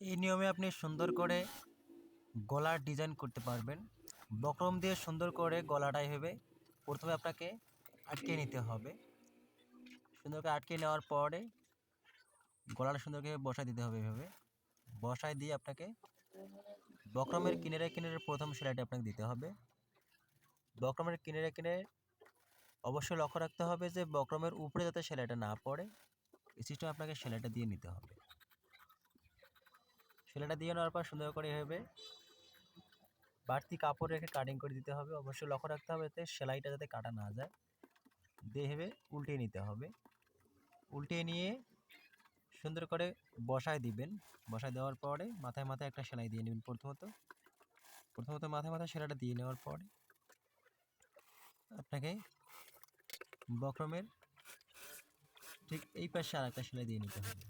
এই নিয়মে আপনি সুন্দর করে গলার ডিজাইন করতে পারবেন। বক্রম দিয়ে সুন্দর করে গলাটাই হবে। প্রথমে আপনাকে আটকে নিতে হবে। সুন্দর করে আটকে নেওয়ার পরে গলাটা সুন্দর করে বসায় দিতে হবে এভাবে। বসায় দিয়ে আপনাকে বক্রমের কিনারে কিনারে প্রথম সেলাইটা আপনাকে দিতে হবে। বক্রমের কিনারে কিনারে অবশ্যই লক্ষ্য রাখতে হবে যে বক্রমের উপরে যাতে সেলাইটা না পড়ে, এই সিস্টেম আপনাকে সেলাইটা দিয়ে নিতে হবে। সেলাইটা দিয়ে নেওয়ার পর সুন্দর করে এভাবে বাড়তি কাপড় রেখে কাটিং করে দিতে হবে। অবশ্যই লক্ষ্য রাখতে হবে যাতে সেলাইটা যাতে কাটা না যায়। দিয়ে ভেবে উল্টিয়ে নিতে হবে। উল্টিয়ে নিয়ে সুন্দর করে বসায় দিবেন। বসায় দেওয়ার পরে মাথায় মাথায় একটা সেলাই দিয়ে নেবেন প্রথমত। প্রথমত মাথায় মাথায় সেলাইটা দিয়ে নেওয়ার পরে আপনাকে বক্রমের ঠিক এই পাশে আর একটা সেলাই দিয়ে নিতে হবে।